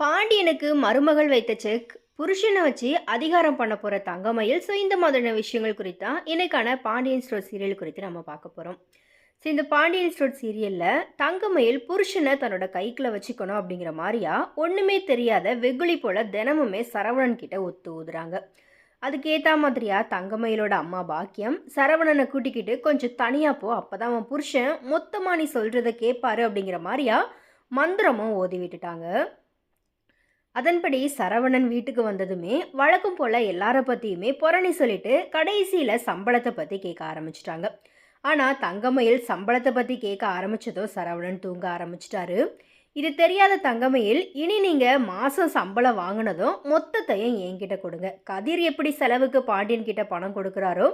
பாண்டியனுக்கு மருமகள் வைத்த செக் புருஷனை வச்சு அதிகாரம் பண்ண போகிற தங்கமயில் ஸோ இந்த மாதிரியான விஷயங்கள் குறித்தா இன்னைக்கான பாண்டியன் ஸ்டோர் சீரியல் குறித்து நம்ம பார்க்க போகிறோம் ஸோ இந்த பாண்டியன் ஸ்டோர் சீரியலில் தங்கமயில் புருஷனை தன்னோட கைக்குள்ள வச்சுக்கணும் அப்படிங்கிற மாதிரியா ஒன்றுமே தெரியாத வெகுளி போல தினமுமே சரவணன் கிட்ட ஒத்து ஊதுறாங்க. அதுக்கேற்ற மாதிரியா தங்கமயிலோட அம்மா பாக்கியம் சரவணனை கூட்டிக்கிட்டு கொஞ்சம் தனியாக போ அப்போ தான் அவன் புருஷன் மொத்தமாக நீ சொல்கிறத கேட்பாரு அப்படிங்கிற மாதிரியா மந்திரமும் ஓதி விட்டுட்டாங்க. அதன்படி சரவணன் வீட்டுக்கு வந்ததுமே வழக்கம் போல் எல்லார பற்றியுமே புறணி சொல்லிட்டு கடைசியில் சம்பளத்தை பற்றி கேட்க ஆரம்பிச்சிட்டாங்க. ஆனால் தங்கமயில் சம்பளத்தை பற்றி கேட்க ஆரம்பிச்சதோ சரவணன் தூங்க ஆரம்பிச்சிட்டாரு. இது தெரியாத தங்கமயில் இனி நீங்கள் மாதம் சம்பளம் வாங்கினதும் மொத்தத்தையும் என்கிட்ட கொடுங்க. கதிர் எப்படி செலவுக்கு பாண்டியன் கிட்ட பணம் கொடுக்குறாரோ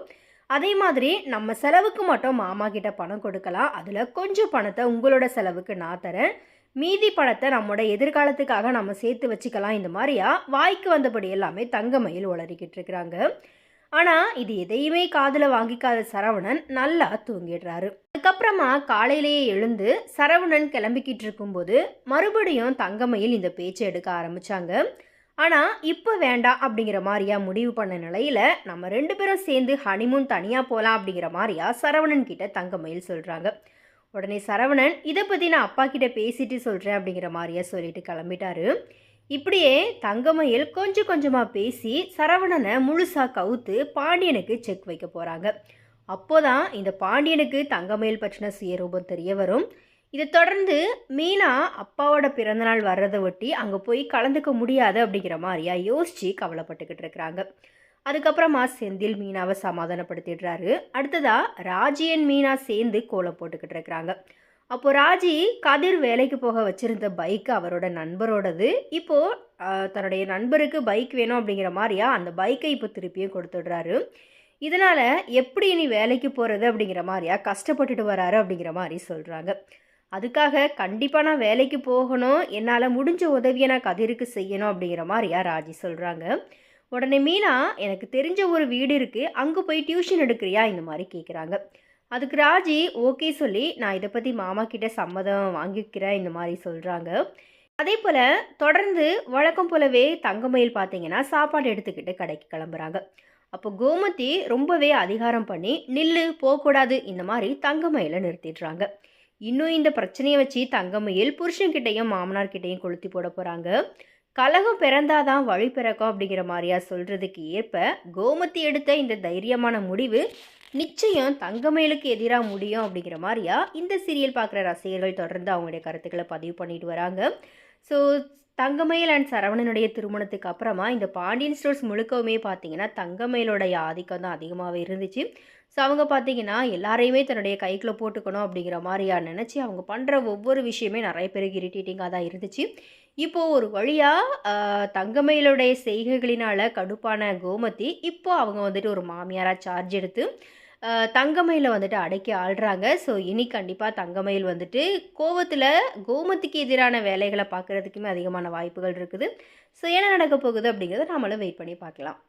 அதே மாதிரி நம்ம செலவுக்கு மட்டும் மாமா கிட்ட பணம் கொடுக்கலாம். அதில் கொஞ்சம் பணத்தை உங்களோட செலவுக்கு நான் தரேன். மீதி பணத்தை நம்மளோட எதிர்காலத்துக்காக நம்ம சேர்த்து வச்சுக்கலாம். இந்த மாதிரியா? வாய்க்கு வந்தபடி எல்லாமே தங்கமயில் உளறிக்கிட்டு இருக்கிறாங்க. ஆனால் இது எதையுமே காதில் வாங்கிக்காத சரவணன் நல்லா தூங்கிடுறாரு. அதுக்கப்புறமா காலையிலேயே எழுந்து சரவணன் கிளம்பிக்கிட்டு இருக்கும்போது மறுபடியும் தங்கமயில் இந்த பேச்சை எடுக்க ஆரம்பித்தாங்க ஆனால் இப்போ வேண்டாம் அப்படிங்கிற மாதிரியா முடிவு பண்ண நிலையில் நம்ம ரெண்டு பேரும் சேர்ந்து ஹனிமூன் தனியாக போகலாம் அப்படிங்கிற மாதிரியா சரவணன் கிட்ட தங்கமயில் சொல்கிறாங்க உடனே சரவணன் இதை பற்றி நான் அப்பா கிட்ட பேசிட்டு சொல்கிறேன் அப்படிங்கிற மாதிரியா சொல்லிட்டு கிளம்பிட்டாரு. இப்படியே தங்கமயில் கொஞ்சம் கொஞ்சமாக பேசி சரவணனை முழுசாக கவுத்து பாண்டியனுக்கு செக் வைக்க போகிறாங்க அப்போதான் இந்த பாண்டியனுக்கு தங்கமயில் பற்றின சுயரூபம் தெரிய வரும். இதை தொடர்ந்து மீனா அப்பாவோட பிறந்தநாள் வர்றதை ஒட்டி அங்கே போய் கலந்துக்க முடியாது அப்படிங்கிற மாதிரியா யோசித்து கவலைப்பட்டுக்கிட்டு இருக்கிறாங்க. அதுக்கப்புறமா செந்தில் மீனாவை சமாதானப்படுத்திடுறாரு. அடுத்ததா ராஜியன் மீனா சேர்ந்து கோலம் போட்டுக்கிட்டு இருக்கிறாங்க. அப்போது ராஜி கதிர் வேலைக்கு போக வச்சுருந்த பைக் அவரோட நண்பரோடது. இப்போது தன்னுடைய நண்பருக்கு பைக் வேணும் அப்படிங்கிற மாதிரியா அந்த பைக்கை இப்போ திருப்பியும் கொடுத்துடுறாரு. இதனால் எப்படி இனி வேலைக்கு போகிறது அப்படிங்கிற மாதிரியா கஷ்டப்பட்டுட்டு வராரு அப்படிங்கிற மாதிரி சொல்கிறாங்க அதுக்காக கண்டிப்பாக நான் வேலைக்கு போகணும் என்னால் முடிஞ்ச உதவியை நான் கதிருக்கு செய்யணும் அப்படிங்கிற மாதிரியா ராஜி சொல்கிறாங்க உடனே மீனா எனக்கு தெரிஞ்ச ஒரு வீடு இருக்குது அங்கே போய் டியூஷன் எடுக்கிறியா? இந்த மாதிரி கேட்குறாங்க அதுக்கு ராஜி ஓகே சொல்லி நான் இதை பற்றி மாமா கிட்ட சம்மதம் வாங்கிக்கிறேன் இந்த மாதிரி சொல்கிறாங்க அதே போல் தொடர்ந்து வழக்கம் போலவே தங்கமயில் பார்த்தீங்கன்னா சாப்பாடு எடுத்துக்கிட்டு கடைக்கு கிளம்புறாங்க. அப்போ கோமதி ரொம்பவே அதிகாரம் பண்ணி நில்லு போகக்கூடாது இந்த மாதிரி தங்கமயில நிறுத்திடுறாங்க. இன்னும் இந்த பிரச்சனையை வச்சு தங்கமயில் புருஷன்கிட்டையும் மாமனார்கிட்டையும் கொளுத்தி போட போகிறாங்க கலகம் பிறந்தாதான் வழி பிறக்கும் அப்படிங்கிற மாதிரியா சொல்கிறதுக்கு ஏற்ப கோமதி எடுத்த இந்த தைரியமான முடிவு நிச்சயம் தங்கமேலுக்கு எதிராக முடியும் அப்படிங்கிற மாதிரியா இந்த சீரியல் பார்க்குற ரசிகர்கள் தொடர்ந்து அவங்களுடைய கருத்துக்களை பதிவு பண்ணிட்டு வராங்க. ஸோ தங்கமயில் அண்ட் சரவணனுடைய திருமணத்துக்கு அப்புறமா இந்த பாண்டியன் ஸ்டோர்ஸ் முழுக்கவுமே பார்த்தீங்கன்னா தங்கமயிலோடைய ஆதிக்கம் தான் அதிகமாகவே இருந்துச்சு. ஸோ அவங்க பார்த்தீங்கன்னா எல்லாரையுமே தன்னுடைய கைக்குள்ளே போட்டுக்கணும் அப்படிங்கிற மாதிரியா நினச்சி அவங்க பண்ணுற ஒவ்வொரு விஷயமே நிறைய பேருக்கு இரிட்டேட்டிங்காக தான் இருந்துச்சு. இப்போது ஒரு வழியாக தங்கமயிலுடைய செய்கைகளினால் கடுப்பான கோமதி இப்போ அவங்க வந்துட்டு ஒரு மாமியாராக சார்ஜ் எடுத்து தங்கமயில வந்துட்டு அடக்கி ஆள்றாங்க. ஸோ இனி கண்டிப்பாக தங்கமயில் வந்துட்டு கோவத்தில் கோமதிக்கு எதிரான வேலைகளை பார்க்குறதுக்குமே அதிகமான வாய்ப்புகள் இருக்குது. ஸோ என்ன நடக்க போகுது அப்படிங்கிறத நாமளும் வெயிட் பண்ணி பார்க்கலாம்.